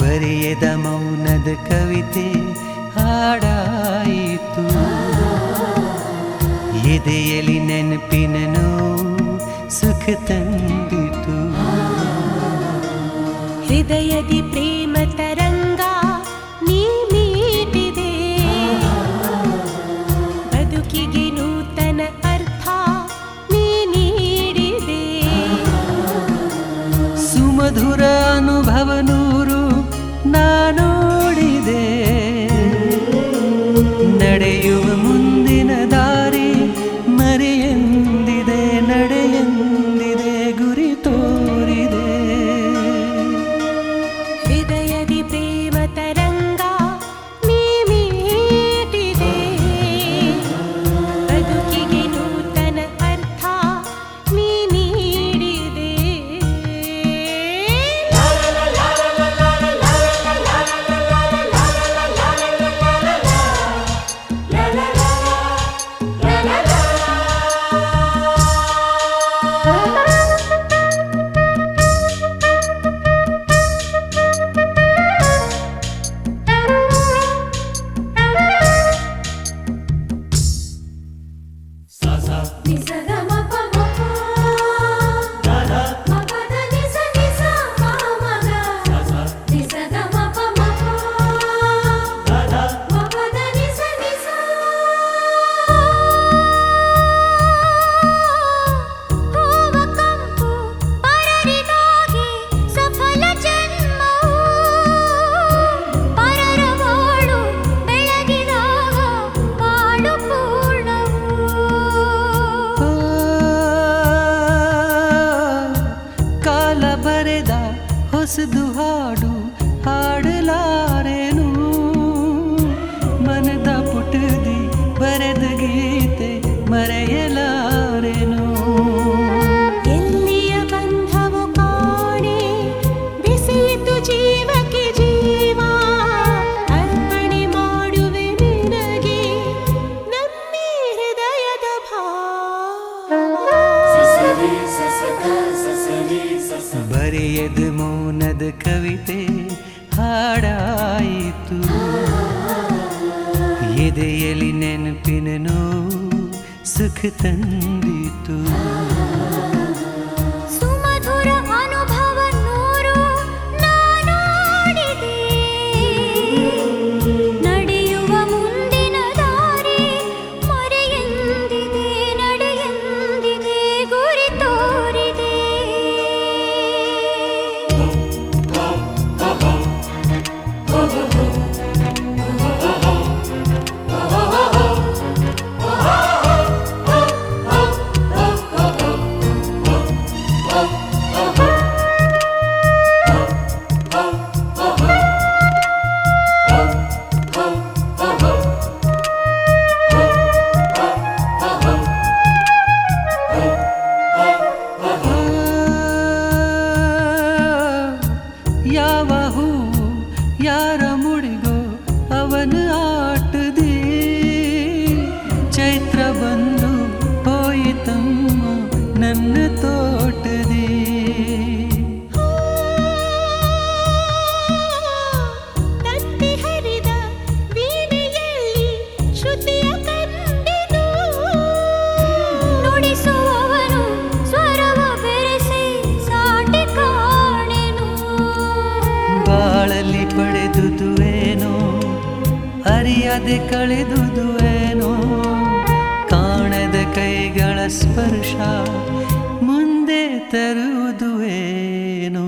ಬರೆಯದ ಮೌನದ ಕವಿತೆ ಹಾಡಾಯಿತು. ಎದೆಯಲ್ಲಿ ನೆನಪಿನ ನೋವು ಸುಖ ತಂದಿತು. ಹೃದಯದಿ ಪ್ರೇಮ ತರಂಗ ನೀಟಿದೆ ಬದುಕಿಗೆ ನೂತನ ಅರ್ಥ ನೀ ನೀಡಿದೆ. ಸುಮಧುರ ಅನುಭವ సా సా ಹೊಸದು ಹಾಡು ಹಾಡಲಾರೆನು ಬರೆಯದ ಮೌನದ ಕವಿತೆ ಹಾಡಾಯಿತು. ಎದೆಯಲ್ಲಿ ನೆನಪಿನ ನೋವು ಸುಖ ತಂದಿತು. ಯಾವ ಹೂ ಯಾರ ಮುಡಿಗೋ ಅವನ ಆಟದಿ ಚೈತ್ರ ಬಂದು ಹೋಯಿತಮ್ಮ ನನ್ನ ತೋಟದಿ ಅರಿಯದೆ ಕಳೆದುದುವೇನೋ ಕಾಣದ ಕೈಗಳ ಸ್ಪರ್ಶ ಮುಂದೆ ತರುವುದುವೇನೋ